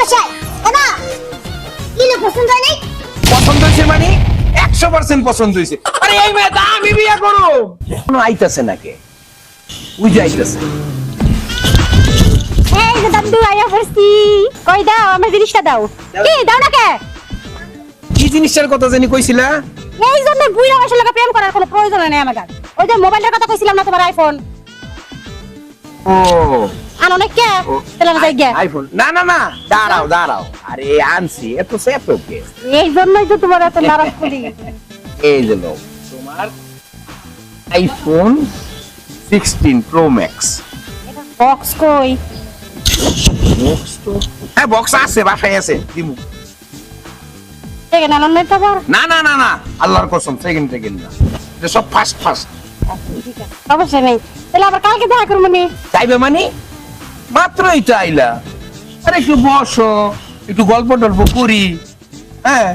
বসাই দাদা কি না পছন্দ হয় নাই? পছন্দ হয়েছে মানে? একশো পার্সেন্ট পছন্দ হয়েছে। আরে এই মেয়ে দা আমি বিয়ে করো। কোনো আইতাছে নাকি? উই যাইতাছে এই যে দাদু আয়া পড়ছি কই দাও আমার জিনিসটা দাও। কি দাও না কে? কি জিনিসটার কথা জানি কইছিলা? এই জন্য বুইরা বসে লাগা প্রেম করার কোনো প্রয়োজন নেই আমার ওই যে মোবাইলটার কথা কইছিলাম না তোমার আইফোন ও। আনো না কে। তাহলে যাই গে। আইফোন। না না না দাঁড়াও দাঁড়াও। আরে আনছি এত সেফ ওকে এই জন্যই তো তোমার এত নারাজ করি। এই যে নাও, তোমার iPhone sixteen pro max box কই? বক্স তো হ্যাঁ বক্স আছে বাসায় আছে দিমু। আছে আনন্দ তো না না না না আল্লাহর কসম সেকেন্ড সেকেন্ড না। এটা সব ফার্স্ট ঠিক আছে। অবশ্যই নেই। তাহলে আবার কালকে দেখা করব নি। চাইবে মানে? মাত্রই তো আইলা আরে একটু বসো একটু গল্প টল্প করি। হ্যাঁ?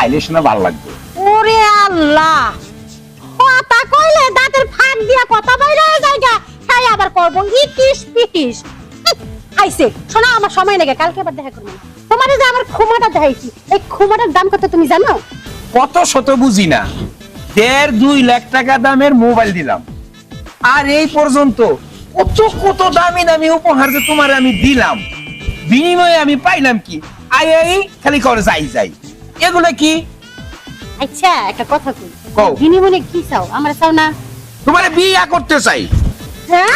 আইলে শোনা ভালো লাগবে। ওরে আল্লাহ! কথা কইলে দাঁতের ফাঁক দিয়া কথা বাইরে জায়গা তাই আবার করব ইটিস পিটিস। হুঁ, আইছে শোনা আমার সময় লেগে কালকে আবার দেখা করব তোমার যে আমার খুমাটা দেখাইছি এই খুমাটার দাম কত তুমি জানো? কত শত বুঝি না। দেড় দুই লাখ টাকা দামের মোবাইল দিলাম। আর এই পর্যন্ত কত কত দামি দামি উপহার যে তোমার আমি দিলাম। বিনিময়ে আমি পাইলাম কি? আই আই খালি করে যাই যাই। এগুলো কি? আচ্ছা একটা কথা কই। কও। বিনিময়ে কি চাও? আমরা চাও না? তোমার বিয়া করতে চাই। হ্যাঁ?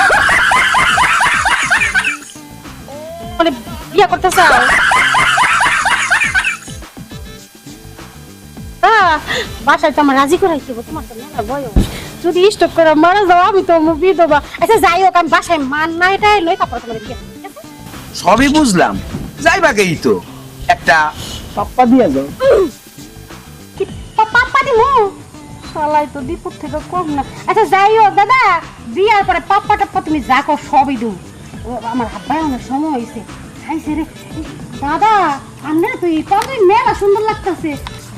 মানে বিয়ে করতে চাও? বাসায় তো আমার রাজি তোমার তো মেলা বয়স। যদি স্টক করে মারা যাও আমি তো বিধবা আচ্ছা যাই হোক আমি বাসায় মান না এটাই লই তারপর তোমার বিয়ে? সবই বুঝলাম। যাইবাকেই তো একটা পাপ্পা দিয়া যাও। কি পাপ্পা দিমু শালাই তো দীপুর থেকে কম না। আচ্ছা যাই হোক দাদা বিয়ার পরে পাপ্পা টাপ্পা তুমি যা কর সবই দু আমার হাব্বাই অনেক সময় হয়েছে খাইছে রে। দাদা আমরা তুই তবে মেলা সুন্দর লাগতেছে।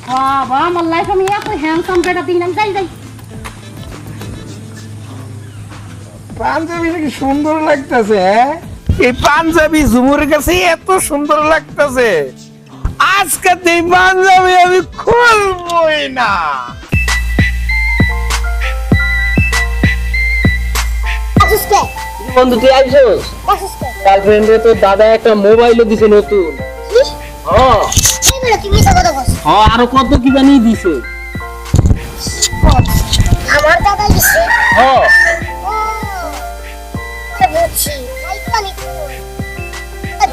বাবা আমার লাইফ আমি এত হ্যান্ডসাম বেটা দিন আমি যাই যাই। পাঞ্জাবিটা কি সুন্দর লাগতেছে হ্যাঁ? এই পাঞ্জাবি ঝুমুরের কাছে এত সুন্দর লাগতেছে। আজকে এই পাঞ্জাবি আমি খুলবই না। বন্ধু তুই গার্লফ্রেন্ডে তো দাদা একটা মোবাইলও দিছে নতুন। হ্যাঁ। তুমি মিছা কথা বলছো? হ্যাঁ আরও কত কি বানিয়ে দিছে। আমার দাদা দিছে হ্যাঁ বুঝছি। তাই তো। আমি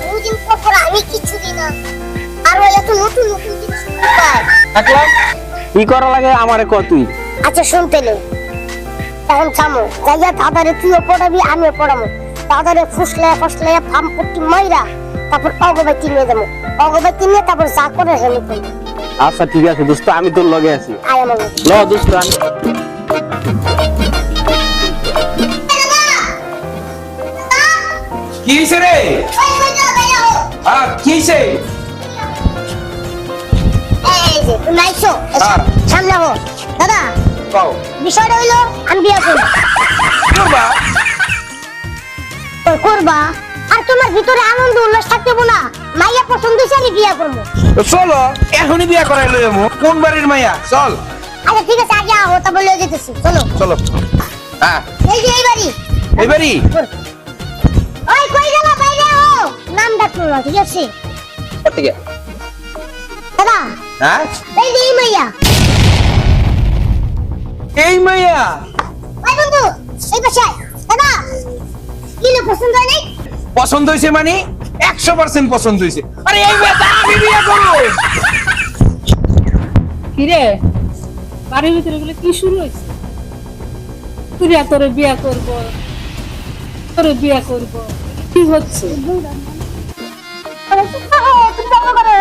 দুদিন পর পর আমি কিছু দিই না। আর এত নতুন নতুন জিনিস পায় দেখলাম কি করা লাগে আমারে ক তুই? আচ্ছা থামো যাইয়া দাদারে তুইও পড়াবি আমিও পড়াবো দাদারে ফুসলে ফুসলে ফার্ম পট্টি মাইরা তারপর অগবাই কিনে দেবো অগবাই কিনে তারপর যা করে হেলে আচ্ছা ঠিক আছে দোস্ত আমি তোর লগে আছি। আয় আমার ল দোস্ত আমি কি হয়েছে রে? হ্যাঁ কি হয়েছে এই যে তুমি আইছো সামনে হো দাদা কও। বিষয়টা হইল আমি বিয়া করব? করবা করবা? ভিতরে আনন্দ উল্লাস থাকতে না মাইয়া পছন্দ হয়েছে আমি বিয়া করব। চলো এখনই বিয়া করাই লই আমু কোন বাড়ির মাইয়া? চল। আচ্ছা ঠিক আছে আগে আহো তারপর লয়ে যেতেছি চলো। চলো। হ্যাঁ। এই যে এই বাড়ি। এই বাড়ি? ওই কই গেল বাইরে? আও নাম ডাকলো না ঠিক আছে? ঠিক আছে দাদা। হ্যাঁ? এই যে এই মাইয়া। এই মাইয়া? ওই বন্ধু এই পাশে দাদা কি পছন্দ হয় নাই? পছন্দ হয়েছে মানে? একশো পার্সেন্ট পছন্দ হয়েছে। আরে এই আমি বিয়ে করব। কিরে? বাড়ির ভিতরে গুলো কি শুরু হয়েছে? তুই তোরে বিয়া করব তোরে বিয়া করব কি হচ্ছে? তুমি করে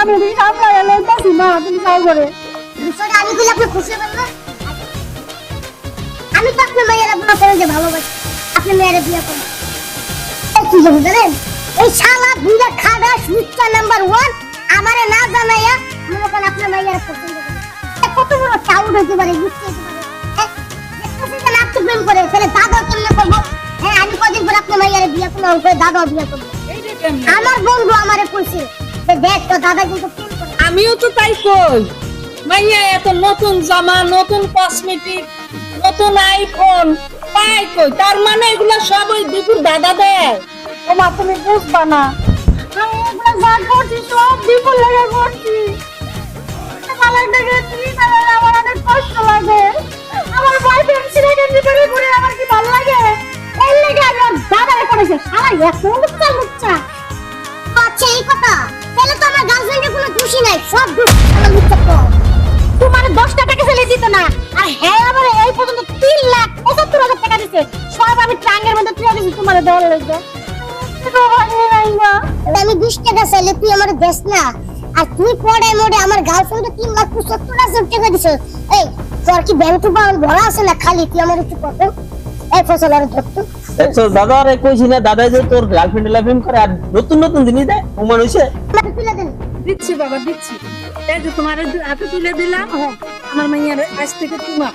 আমি এদিকে সামলাই এলে তাসি মা তুমি যাও করে বিষয়টা আমি কইলে আপনি খুশি হবেন না আমি তো আপনার মেয়েরা ভালোবাসি আপনি মেয়েরা বিয়ে এই কি জানি জানেন? এই শালা দুইটা খাদা সুচ্চা নাম্বার ওয়ান আমারে না জানাইয়া মনে করেন আপনার পছন্দ করে কত বড় হইতে পারে বুঝতে হ্যাঁ? প্রেম করে তাহলে দাদা কেমনে করব। হ্যাঁ আমি কদিন পর আপনার মেয়েরা বিয়ে করব করে দাদাও বিয়ে করব। আমার বন্ধু আমারে কইছে যে দেখ তো দাদা কিন্তু আমিও তো তাই কই। মাইয়া এত নতুন জামা নতুন কসমেটিক নতুন আইফোন কই? তার মানে এগুলা সব ওই দীপুর দাদা দেয়। ও মা তুমি বুঝবা না। আমি এগুলো যা করছি সব বিপুল লেগে করছি মালাটাকে তুমি তাহলে আমার অনেক কষ্ট লাগে। আমার বয়ফ্রেন্ড ছেলেকে ভিতরে করে আমার কি ভালো লাগে? এই লেগে আমি দাদারে করেছে শালা এত লুচ্চা লুচ্চা আচ্ছা এই কথা। তাহলে তো আমার গার্লফ্রেন্ডের কোনো খুশি নাই সব দোষ আমার মিথ্যা কর তোমার দশ টাকা ছেলে দিত না। আর হ্যাঁ আমার এই পর্যন্ত তিন লাখ পঁচাত্তর হাজার টাকা দিছে। সব আমি ট্রাঙ্গের মধ্যে তুলে দিছি তোমার দেওয়ার লেগে নাই না আমি বিশ টাকা চাইলে তুই আমার দেশ না। আর তুই পড়ে মোড়ে আমার গার্লফ্রেন্ড তিন লাখ পঁচাত্তর হাজার টাকা দিছ। এই তোর কি ব্যাংক টু ব্যাংক ভরা আছে না খালি? তুই আমার একটু কত? এই ফসল আর ধরতো দেখছ দাদা আরে কইছি না দাদা যে তোর গার্লফ্রেন্ড লাইফ করে আর নতুন নতুন জিনিস দেয় প্রমাণ হইছে। আমাকে তুলে দেন দিচ্ছি বাবা দিচ্ছি। এই যে তোমার হাতে তুলে দিলাম আমার মাইয়ার আজ থেকে তোমার।